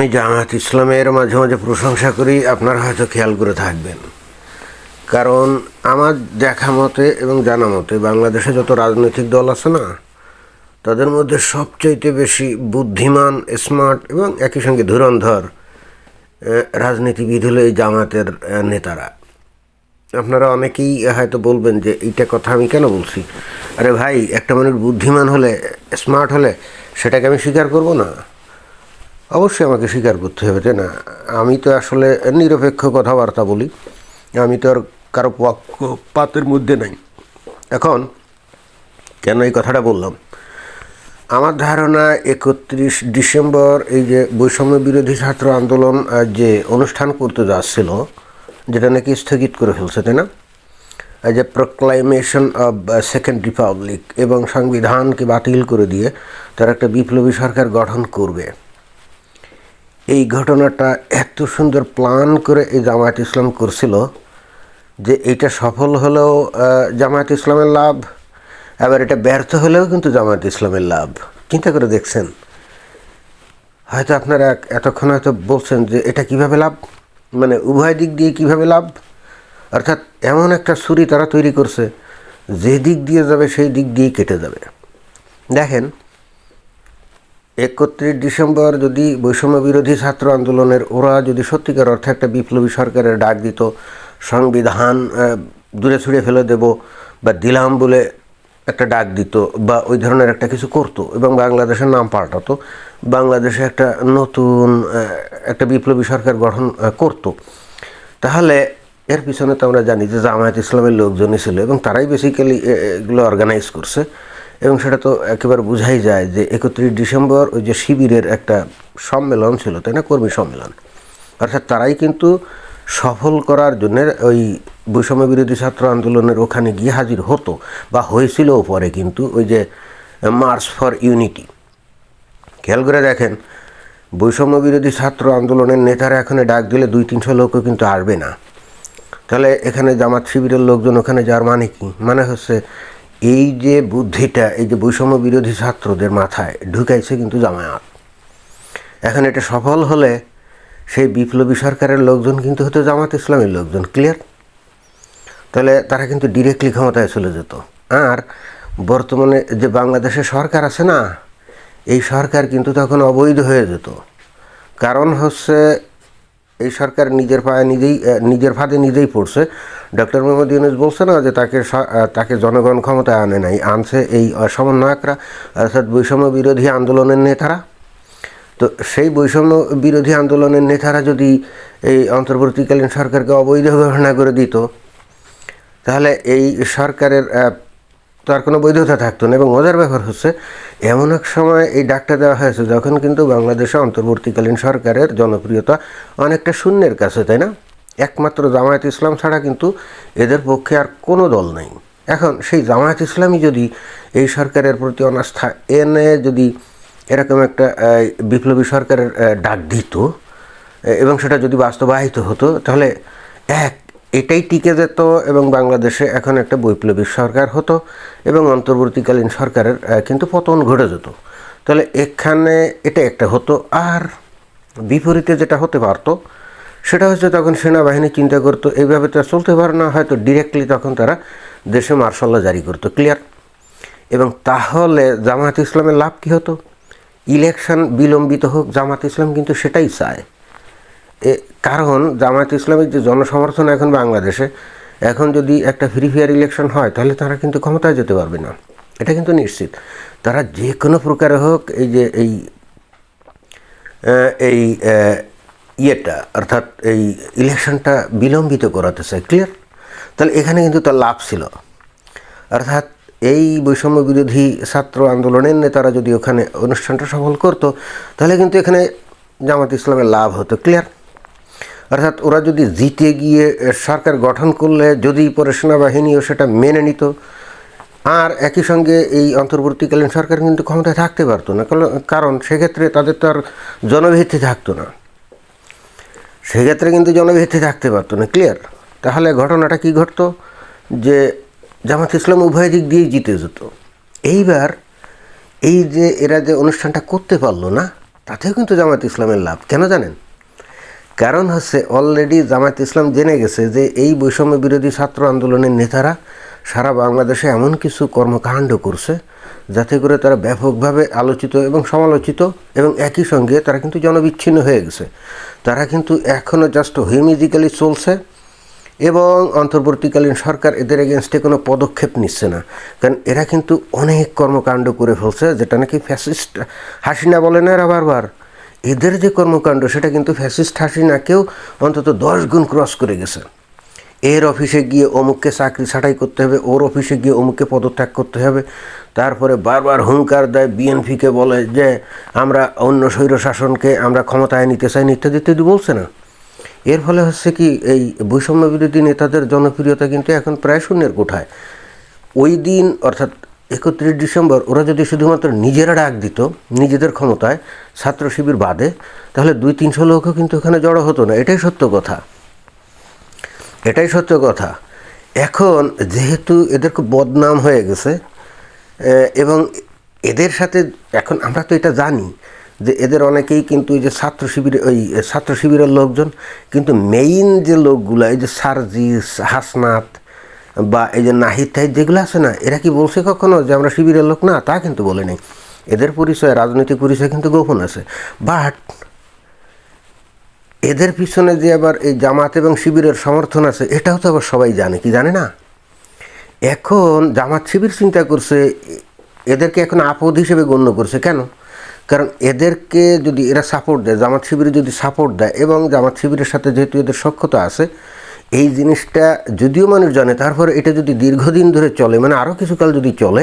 আমি জামাত ইসলামের মাঝে মাঝে প্রশংসা করি, আপনারা হয়তো খেয়াল করে থাকবেন। কারণ আমার দেখা মতে এবং জানা মতে বাংলাদেশে যত রাজনৈতিক দল আছে না, তাদের মধ্যে সবচাইতে বেশি বুদ্ধিমান স্মার্ট এবং একই সঙ্গে ধুরন্ধর রাজনীতিবিদ হলো এই জামাতের নেতারা। আপনারা অনেকেই হয়তো বলবেন যে এইটা কথা আমি কেন বলছি? আরে ভাই, একটা মানুষ বুদ্ধিমান হলে স্মার্ট হলে সেটাকে আমি স্বীকার করব না। অবশ্যই আমাকে স্বীকার করতে হবে, তাই না? আমি তো আসলে নিরপেক্ষ কথাবার্তা বলি। আমি তো আর কারও পাতের মধ্যে নাই। এখন কেন এই কথাটা বললাম? আমার ধারণা একত্রিশ ডিসেম্বর এই যে বৈষম্য বিরোধী ছাত্র আন্দোলন যে অনুষ্ঠান করতে যাচ্ছিল, যেটা নাকি স্থগিত করে ফেলছে, তাই না? যে প্রোক্লাইমেশন অব সেকেন্ড রিপাবলিক এবং সংবিধানকে বাতিল করে দিয়ে তারা একটা বিপ্লবী সরকার গঠন করবে। এই ঘটনাটা এত সুন্দর প্ল্যান করে এই জামায়াত ইসলাম করছিল যে এটা সফল হলেও জামায়াত ইসলামের লাভ, আবার এটা ব্যর্থ হলেও কিন্তু জামায়াত ইসলামের লাভ। চিন্তা করে দেখছেন? হয়তো আপনারা এতক্ষণ হয়তো বলছেন যে এটা কীভাবে লাভ? মানে উভয় দিক দিয়ে কীভাবে লাভ? অর্থাৎ এমন একটা ছুরি তারা তৈরি করছে, যে দিক দিয়ে যাবে সেই দিক দিয়েই কেটে যাবে। দেখেন একত্রিশ ডিসেম্বর যদি বৈষম্য বিরোধী ছাত্র আন্দোলনের ওরা যদি সত্যিকার অর্থে একটা বিপ্লবী সরকারের ডাক দিত, সংবিধান দূরে ছুঁড়ে ফেলে দেব বা দিলাম বলে একটা ডাক দিত বা ওই ধরনের একটা কিছু করতো এবং বাংলাদেশের নাম পাল্টাতো, বাংলাদেশে একটা নতুন একটা বিপ্লবী সরকার গঠন করতো। তাহলে এর পিছনে তো আমরা জানি যে জামায়াত ইসলামের লোকজনই ছিল এবং তারাই বেসিক্যালি এগুলো অর্গানাইজ করছে। এবং সেটা তো একেবারে বোঝাই যায় যে একত্রিশ ডিসেম্বর ওই যে শিবিরের একটা সম্মেলন ছিল, তাই না? কর্মী সম্মেলন। অর্থাৎ তারাই কিন্তু সফল করার জন্য ওই বৈষম্য বিরোধী ছাত্র আন্দোলনের ওখানে গিয়ে হাজির হতো বা হয়েছিল পরে কিন্তু ওই যে মার্চ ফর ইউনিটি খেয়াল করে দেখেন, বৈষম্য বিরোধী ছাত্র আন্দোলনের নেতারা এখানে ডাক দিলে দুই তিনশো লোকও কিন্তু আসবে না। তাহলে এখানে জামাত শিবিরের লোকজন ওখানে যাওয়ার মানে কি? মানে হচ্ছে এই যে বুদ্ধিটা, এই যে বৈষম্য বিরোধী ছাত্রদের মাথায় ঢুকাইছে কিন্তু জামায়াত। এখন এটা সফল হলে সেই বিপ্লবী সরকারের লোকজন কিন্তু হতো জামাত ইসলামের লোকজন ক্লিয়ার তাহলে তারা কিন্তু ডিরেক্টলি ক্ষমতায় চলে যেত। আর বর্তমানে যে বাংলাদেশে সরকার আছে না, এই সরকার কিন্তু তখন অবৈধ হয়ে যেত। কারণ হচ্ছে, এই সরকার নিজের পায়ে নিজেই নিজের ফাঁদে নিজেই পড়ছে। ডক্টর মোহাম্মদ ইউনুস বলছে না যে তাকে তাকে জনগণ ক্ষমতায় আনে নাই আনছে এই সমন্বয়করা অর্থাৎ বৈষম্য বিরোধী আন্দোলনের নেতারা। তো সেই বৈষম্য বিরোধী আন্দোলনের নেতারা যদি এই অন্তর্বর্তীকালীন সরকারকে অবৈধ ঘোষণা করে দিত তাহলে এই সরকারের আহ, তো আর কোনো বৈধতা থাকতো না। এবং মজার ব্যাপার হচ্ছে এমন এক সময় এই ডাকটা দেওয়া হয়েছে যখন কিন্তু বাংলাদেশে অন্তর্বর্তীকালীন সরকারের জনপ্রিয়তা অনেকটা শূন্যের কাছে তাই না? একমাত্র জামায়াত ইসলাম ছাড়া কিন্তু এদের পক্ষে আর কোনো দল নেই। এখন সেই জামায়াত ইসলামই যদি এই সরকারের প্রতি অনাস্থা এনে যদি এরকম একটা বিপ্লবী সরকারের ডাক দিত এবং সেটা যদি বাস্তবায়িত হতো, তাহলে এক, এটাই টিকে যেত এবং বাংলাদেশে এখন একটা বৈপ্লবিক সরকার হতো এবং অন্তর্বর্তীকালীন সরকারের কিন্তু পতন ঘটে যেত। তাহলে এখানে এটা একটা হতো, আর বিপরীতে যেটা হতে পারতো সেটা হচ্ছে তখন সেনাবাহিনী চিন্তা করতো, এইভাবে তো চলতে পারে না, হয়তো ডিরেক্টলি তখন তারা দেশে মার্শাল্লা জারি করতো ক্লিয়ার এবং তাহলে জামাত ইসলামের লাভ কী হতো? ইলেকশন বিলম্বিত হোক জামাত ইসলাম কিন্তু সেটাই চায়। এ কারণ জামায়াত ইসলামের যে জনসমর্থন এখন বাংলাদেশে, এখন যদি একটা ফ্রি ফেয়ার ইলেকশন হয়, তাহলে তারা কিন্তু ক্ষমতায় যেতে পারবে না। এটা কিন্তু নিশ্চিত। তারা যে কোনো প্রকারে হোক, এই যে এই এই ইয়েটা, অর্থাৎ এই ইলেকশনটা বিলম্বিত করাতে চায় ক্লিয়ার তাহলে এখানে কিন্তু তার লাভ ছিল। অর্থাৎ এই বৈষম্য বিরোধী ছাত্র আন্দোলনের নেতারা যদি ওখানে অনুষ্ঠানটা সফল করতো, তাহলে কিন্তু এখানে জামাত ইসলামের লাভ হতো ক্লিয়ার অর্থাৎ ওরা যদি জিতে গিয়ে সরকার গঠন করলে, যদি পরে সেনাবাহিনীও সেটা মেনে নিত, আর একই সঙ্গে এই অন্তর্বর্তীকালীন সরকার কিন্তু ক্ষমতায় থাকতে পারতো না। কারণ- সেক্ষেত্রে তাদের তো আর জনভিত্তি থাকতো না। সেক্ষেত্রে কিন্তু জনভিত্তি থাকতে পারতো না ক্লিয়ার তাহলে ঘটনাটা কি ঘটতো? যে জামাত ইসলাম উভয় দিক দিয়েই জিতে যেত। এইবার এই যে এরা যে অনুষ্ঠানটা করতে পারল না, তাতেও কিন্তু জামাত ইসলামের লাভ। কেন জানেন? কারণ হচ্ছে অলরেডি জামাত ইসলাম জেনে গেছে যে এই বৈষম্য বিরোধী ছাত্র আন্দোলনের নেতারা সারা বাংলাদেশে এমন কিছু কর্মকাণ্ড করছে যাতে করে তারা ব্যাপকভাবে আলোচিত এবং সমালোচিত এবং একই সঙ্গে তারা কিন্তু জনবিচ্ছিন্ন হয়ে গেছে। তারা কিন্তু এখনও জাস্ট হিউমিজিক্যালি চলছে এবং অন্তর্বর্তীকালীন সরকার এদের এগেনস্টে কোনো পদক্ষেপ নিচ্ছে না। কারণ এরা কিন্তু অনেক কর্মকাণ্ড করে ফেলছে, যেটা নাকি ফ্যাসিস্ট হাসিনা বলে না এরা বারবার? এদের যে কর্মকাণ্ড, সেটা কিন্তু ফ্যাসিস্ট হাসিনাকেও অন্তত দশ গুণ ক্রস করে গেছে। এর অফিসে গিয়ে অমুককে চাকরি ছাঁটাই করতে হবে, ওর অফিসে গিয়ে অমুককে পদত্যাগ করতে হবে। তারপরে বারবার হুঙ্কার দেয় বিএনপিকে বলে যে, আমরা অন্য স্বৈর শাসনকে আমরা ক্ষমতায় নিতে চাই ইত্যাদি ইত্যাদি বলছে না। এর ফলে হচ্ছে কি, এই বৈষম্য বিরোধী নেতাদের জনপ্রিয়তা কিন্তু এখন প্রায় শূন্যের কোঠায়। ওই দিন, অর্থাৎ একত্রিশ ডিসেম্বর, ওরা যদি শুধুমাত্র নিজেরা ডাক দিত, নিজেদের ক্ষমতায়, ছাত্র শিবির বাদে, তাহলে দুই তিনশো লোকও কিন্তু এখানে জড়ো হতো না। এটাই সত্য কথা। এটাই সত্য কথা। এখন যেহেতু এদের খুব বদনাম হয়ে গেছে এবং এদের সাথে এখন আমরা তো এটা জানি যে এদের অনেকেই কিন্তু এই যে ছাত্র শিবিরে, ওই ছাত্র শিবিরের লোকজন কিন্তু মেইন যে লোকগুলো, এই যে সারজিস, হাসনাত বা এই যে নাহিদ তাহিদ যেগুলো আছে না, এরা কি বলছে কখনো যে আমরা শিবিরের লোক? না, তা কিন্তু বলে নেই। এদের পরিচয়, রাজনৈতিক পরিচয় কিন্তু গোপন আছে। বাট এদের পিছনে যে আবার এই জামাত এবং শিবিরের সমর্থন আছে, এটাও তো আবার সবাই জানে, কি জানে না? এখন জামাত শিবির চিন্তা করছে, এদেরকে এখন আপদ হিসেবে গণ্য করছে কেন? কারণ এদেরকে যদি এরা সাপোর্ট দেয়, জামাত শিবিরে যদি সাপোর্ট দেয় এবং জামাত শিবিরের সাথে যেহেতু এদের সক্ষতা আছে, এই জিনিসটা যদিও মানুষ জানে, তারপরে এটা যদি দীর্ঘদিন ধরে চলে মানে আরও কিছুকাল যদি চলে,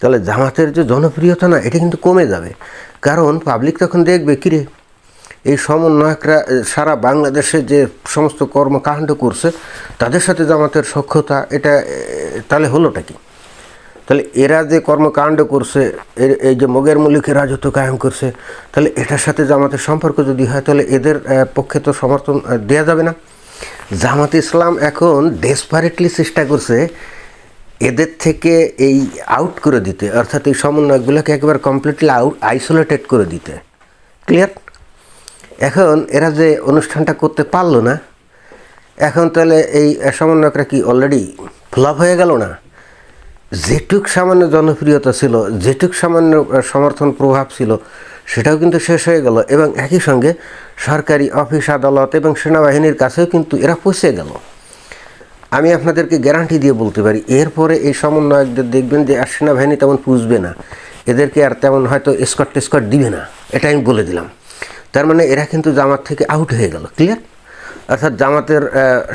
তাহলে জামাতের যে জনপ্রিয়তা না, এটা কিন্তু কমে যাবে। কারণ পাবলিক তখন দেখবে, কিরে এই সমন্বয়করা সারা বাংলাদেশে যে সমস্ত কর্মকাণ্ড করছে, তাদের সাথে জামাতের সক্ষতা এটা তাহলে হলোটা কি? তাহলে এরা যে কর্মকাণ্ড করছে এই যে মগের মল্লিকের রাজত্ব কায়েম করছে, তাহলে এটার সাথে জামাতের সম্পর্ক যদি হয়, তাহলে এদের পক্ষে তো সমর্থন দেওয়া যাবে না। জামাত ইসলাম এখন ডেসপারেটলি চেষ্টা করছে এদের থেকে এই আউট করে দিতে, অর্থাৎ এই সমন্বয়কগুলোকে একবার কমপ্লিটলি আউট আইসোলেটেড করে দিতে। ক্লিয়ার এখন এরা যে অনুষ্ঠানটা করতে পারল না, এখন তাহলে এই সমন্বয়করা কি অলরেডি ফ্লপ হয়ে গেল না? যেটুক সামান্য জনপ্রিয়তা ছিল, যেটুক সামান্য সমর্থন প্রভাব ছিল, সেটাও কিন্তু শেষ হয়ে গেল এবং একই সঙ্গে সরকারি অফিস, আদালত এবং সেনাবাহিনীর কাছেও কিন্তু এরা পৌঁছে গেল। আমি আপনাদেরকে গ্যারান্টি দিয়ে বলতে পারি, এরপরে এই সমন্বয়কদের দেখবেন যে আর সেনাবাহিনী তেমন পুষবে না। এদেরকে আর তেমন হয়তো স্কট টেস্কট দিবে না এটা আমি বলে দিলাম। তার মানে এরা কিন্তু জামাত থেকে আউট হয়ে গেল ক্লিয়ার অর্থাৎ জামাতের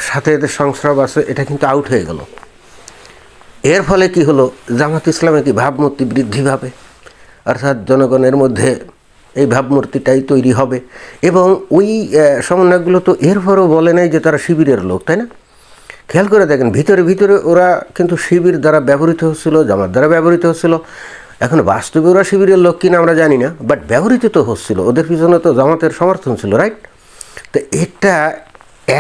সাথে এদের সংস্রব আছে, এটা কিন্তু আউট হয়ে গেল। এর ফলে কি হলো? জামাত ইসলামে কি ভাবমূর্তি বৃদ্ধি পাবে? অর্থাৎ জনগণের মধ্যে এই ভাবমূর্তিটাই তৈরি হবে। এবং ওই সমন্বয়গুলো তো এরপরও বলে নাই যে তারা শিবিরের লোক, তাই না? খেয়াল করে দেখেন, ভিতরে ভিতরে ওরা কিন্তু শিবির দ্বারা ব্যবহৃত হচ্ছিল, জামাত দ্বারা ব্যবহৃত হচ্ছিল। এখন বাস্তবে ওরা শিবিরের লোক কিনা আমরা জানি না বাট ব্যবহৃত তো হচ্ছিল, ওদের পিছনে তো জামাতের সমর্থন ছিল রাইট তো এটা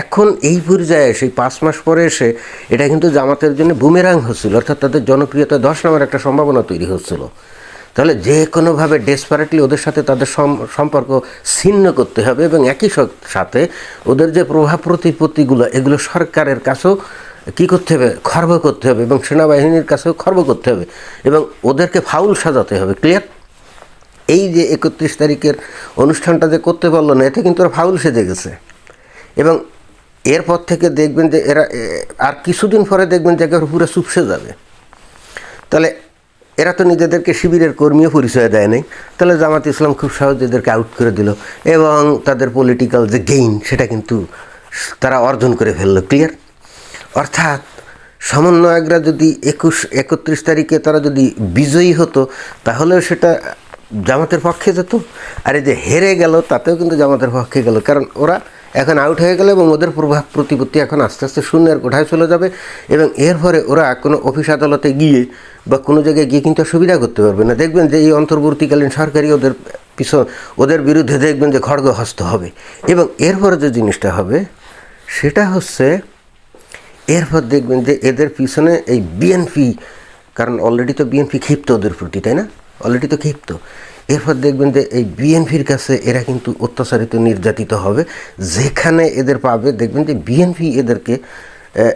এখন এই পর্যায়ে এসে পাঁচ মাস পরে এসে, এটা কিন্তু জামাতের জন্য বুমেরাং হচ্ছিল, অর্থাৎ তাদের জনপ্রিয়তা দশ নামের একটা সম্ভাবনা তৈরি হচ্ছিল। তাহলে যে কোনোভাবে ডেসপারেটলি ওদের সাথে তাদের সম্পর্ক ছিন্ন করতে হবে এবং একই সাথে ওদের যে প্রভাব প্রতিপত্তিগুলো এগুলো সরকারের কাছেও কী করতে হবে? খর্ব করতে হবে এবং সেনাবাহিনীর কাছেও খর্ব করতে হবে এবং ওদেরকে ফাউল সাজাতে হবে ক্লিয়ার এই যে একত্রিশ তারিখের অনুষ্ঠানটা যে করতে পারল না, এতে কিন্তু ওরা ফাউল সেজে গেছে। এবং এরপর থেকে দেখবেন যে এরা আর কিছুদিন পরে দেখবেন যে একেবারে পুরো চুপসে যাবে তাহলে এরা তো নিজেদেরকে শিবিরের কর্মীও পরিচয় দেয় নাই। তাহলে জামাত ইসলাম খুব সহজে এদেরকে আউট করে দিল এবং তাদের পলিটিক্যাল যে গেইন সেটা কিন্তু তারা অর্জন করে ফেলল ক্লিয়ার অর্থাৎ সমন্বয়করা যদি একুশ, একত্রিশ তারিখে তারা যদি বিজয়ী হতো, তাহলেও সেটা জামাতের পক্ষে যেত। আর এই যে হেরে গেল, তাতেও কিন্তু জামাতের পক্ষে গেল। কারণ ওরা এখন আউট হয়ে গেলে এবং ওদের প্রভাব প্রতিপত্তি এখন আস্তে আস্তে শূন্যের কোঠায় চলে যাবে এবং এরপরে ওরা কোনো অফিস আদালতে গিয়ে বা কোনো জায়গায় গিয়ে কিন্তু সুবিধা করতে পারবে না। দেখবেন যে এই অন্তর্বর্তীকালীন সরকারি ওদের পিছন, ওদের বিরুদ্ধে দেখবেন যে খড়গহস্ত হবে। এবং এরপরে যে জিনিসটা হবে, সেটা হচ্ছে এরপর দেখবেন যে এদের পিছনে এই বিএনপি কারণ অলরেডি তো বিএনপি ক্ষিপ্ত ওদের প্রতি, তাই না? অলরেডি তো ক্ষিপ্ত। এরপর দেখবেন যে এই বিএনপির কাছে এরা কিন্তু অত্যাচারিত, নির্যাতিত হবে। যেখানে এদের পাবে, দেখবেন যে বিএনপি এদেরকে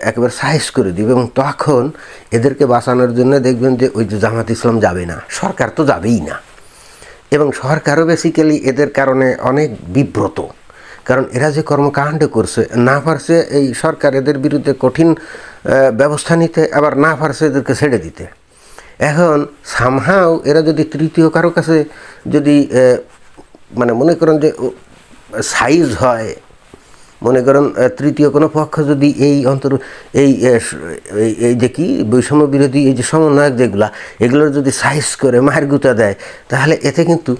একেবারে সাইজ করে দিবে। এবং তখন এদেরকে বাঁচানোর জন্য দেখবেন যে ওই যে জামাত ইসলাম যাবে না। সরকার তো যাবেই না। এবং সরকারও বেসিক্যালি এদের কারণে অনেক বিব্রত। কারণ এরা যে কর্মকাণ্ড করছে, না পারছে এই সরকার এদের বিরুদ্ধে কঠিন ব্যবস্থা নিতে, আবার না পারছে এদেরকে ছেড়ে দিতে। এখন সামহাও এরা যদি তৃতীয় কারও কাছে যদি মানে মনে করেন যে সাইজ হয়, মনে করেন তৃতীয় কোনো পক্ষ যদি এই অন্তর, এই এই- যে কি, বৈষম্য বিরোধী এই যে সমন্বয়ক যেগুলা, এগুলোর যদি সাইজ করে মার গুতা দেয়, তাহলে এতে কিন্তু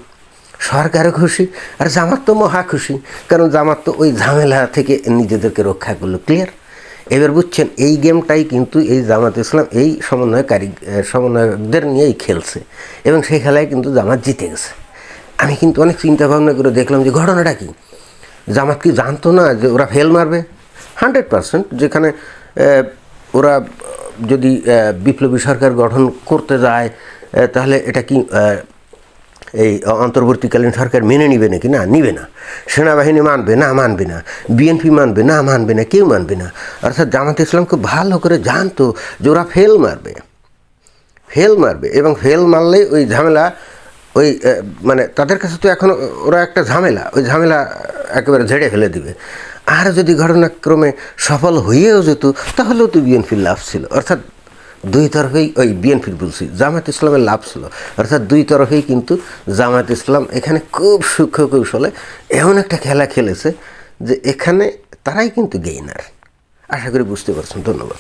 সরকারও খুশি আর জামাত তো মহা খুশি, কারণ জামাত তো ওই ঝামেলা থেকে নিজেদেরকে রক্ষা করল ক্লিয়ার এবার বুঝছেন, এই গেমটাই কিন্তু এই জামাত ইসলাম, এই সমন্বয়কারী সমন্বয়কদের নিয়েই খেলছে এবং সেই খেলায় কিন্তু জামাত জিতে গেছে। আমি কিন্তু অনেক চিন্তা ভাবনা করে দেখলাম যে ঘটনাটা কি? জামাত কি জানতো না যে ওরা ফেল মারবে? হান্ড্রেড পার্সেন্ট যেখানে ওরা যদি বিপ্লবী সরকার গঠন করতে যায় তাহলে এটা কি এই অন্তর্বর্তীকালীন সরকার মেনে নিবে নাকি? না, নিবে না। সেনাবাহিনী মানবে না মানবে না। বিএনপি মানবে না মানবে না, কেউ মানবে না। অর্থাৎ জামাত ইসলাম খুব ভালো করে জানতো যে ওরা ফেল মারবে। ফেল মারবে এবং ফেল মারলে ওই ঝামেলা, ওই মানে তাদের কাছে তো এখন ওরা একটা ঝামেলা, ওই ঝামেলা একেবারে ঝেড়ে ফেলে দিবে। আর যদি ঘটনাক্রমে সফল হয়েও যেত, তাহলেও তো বিএনপির লাভ ছিল। অর্থাৎ দুই তরফেই ওই বিএনপির বলছি জামাত ইসলামের লাভ ছিল। অর্থাৎ দুই তরফেই কিন্তু জামাত ইসলাম এখানে খুব সূক্ষ্ম কৌশলে এমন একটা খেলা খেলেছে যে এখানে তারাই কিন্তু গেইনার আশা করি বুঝতে পারছেন, ধন্যবাদ।